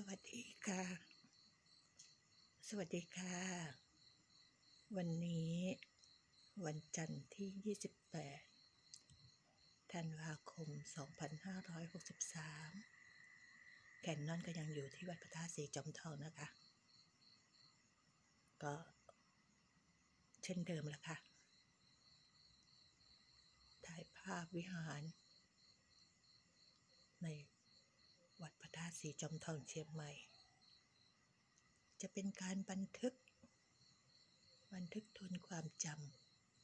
สวัสดีค่ะ สวัสดีค่ะ วันนี้วันจันทร์ที่ 28 ธันวาคม 2563 แคนนอนก็ยังอยู่ที่วัดพระธาตุสีจอมทองนะคะ ก็เช่นเดิมละค่ะ ถ่ายภาพวิหารใน สีจอมทองเชียงใหม่ จะเป็นการบันทึก บันทึกทวนความจ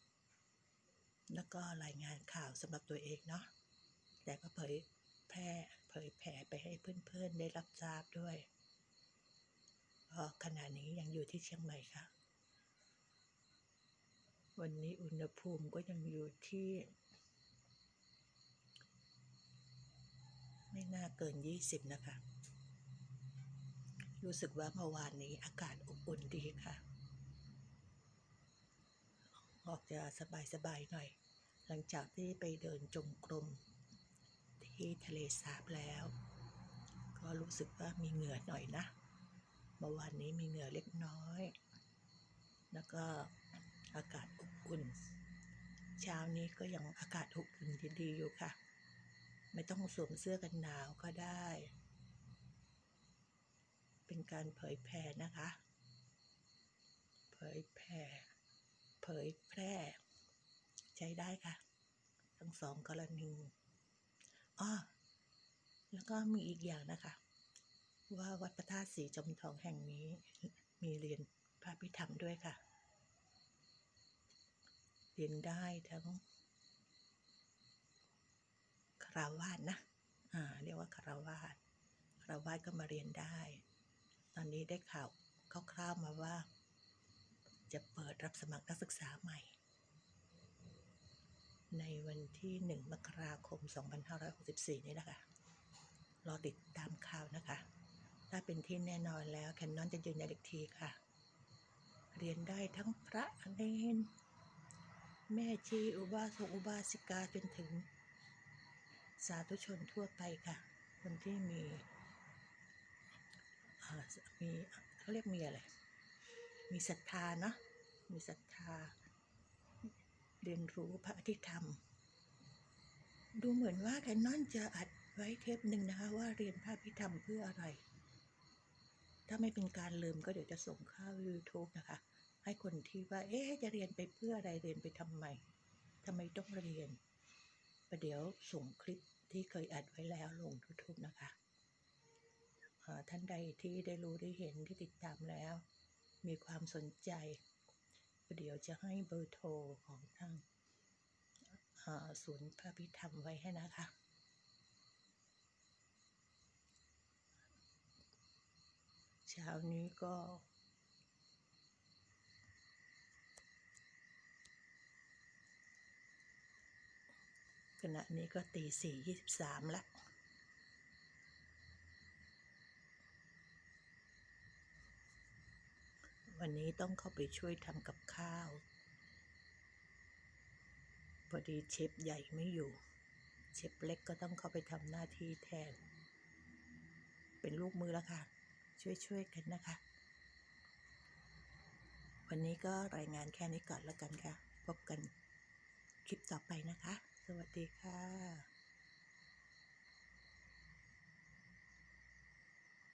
ำแล้วก็รายงานข่าวสำหรับตัวเองเนาะแต่ก็เผยแพร่เผยแผ่ไปให้เพื่อนๆได้รับทราบด้วยก็ขณะนี้ยังอยู่ที่เชียงใหม่ค่ะ วันนี้อุณหภูมิก็ยังอยู่ที่ ไม่น่าเกิน 20 นะคะ รู้สึกว่าเมื่อวานนี้อากาศอบอุ่นดีค่ะ ออกจะสบายๆหน่อย หลังจากที่ไปเดินจงกรมที่ทะเลสาบแล้ว ก็รู้สึกว่ามีเหงื่อหน่อยนะ เมื่อวานนี้มีเหงื่อเล็กน้อย แล้วก็อากาศอบอุ่น เช้านี้ก็ยังอากาศอบอุ่นดีๆอยู่ค่ะ ไม่ต้องสวมเสื้อกันหนาวก็ได้ การเผยแผ่นะคะ เผยแผ่เผยแพร่ ใช้ได้ค่ะ ทั้งสองกรณีอ้อแล้วก็มีอีกอย่างนะคะ ว่าวัดพระธาตุสีจมทองแห่งนี้ มีเรียนพระพิธรรมด้วยค่ะ เรียนได้ทั้งคราวาสนะ อ่า เรียกว่าคราวาสคราวาสก็มาเรียนได้ ตอนนี้ได้ข่าวคร่าวๆมาว่า จะเปิดรับสมัครนักศึกษาใหม่ ในวันที่ 1 มกราคม 2564 นี้นะคะรอติดตามข่าวนะคะ ถ้าเป็นที่แน่นอนแล้วแคนนอนจะยืนยันอีกทีค่ะ เรียนได้ทั้งพระเนนแม่ชีอุบาสกอุบาสิกาจนถึง สาธุชนทั่วไปค่ะ คนที่มี มีเขาเรียกมีอะไร มีศรัทธาเนาะมีศรัทธา เรียนรู้พระอธิธรรม ดูเหมือนว่าแคนนอนจะอัดไว้เทปหนึ่งนะคะว่าเรียนพระอภิธรรมเพื่ออะไร ถ้าไม่เป็นการลืมก็เดี๋ยวจะส่งเข้า YouTube นะคะ ให้คนที่ว่า เอ๊ะจะเรียนไปเพื่ออะไรเรียนไปทำไมทำไมต้องเรียนประเดี๋ยวส่งคลิปที่เคยอัดไว้แล้วลง YouTube นะคะ ท่านใดที่ได้รู้ได้เห็นที่ติดตามแล้ว มีความสนใจประเดี๋ยวจะให้เบอร์โทรของทางศูนย์พระพิธรรมไว้ให้นะคะ เช้านี้ก็ขณะนี้ก็ตีสี่ยี่สิบสามและ วันนี้ต้องเข้าไปช่วยทำกับข้าว พอดีเชฟใหญ่ไม่อยู่ เชฟเล็กก็ต้องเข้าไปทำหน้าที่แทน เป็นลูกมือแล้วค่ะ ช่วยๆกันนะคะ วันนี้ก็รายงานแค่นี้ก่อนแล้วกันค่ะ พบกันคลิปต่อไปนะคะ สวัสดีค่ะ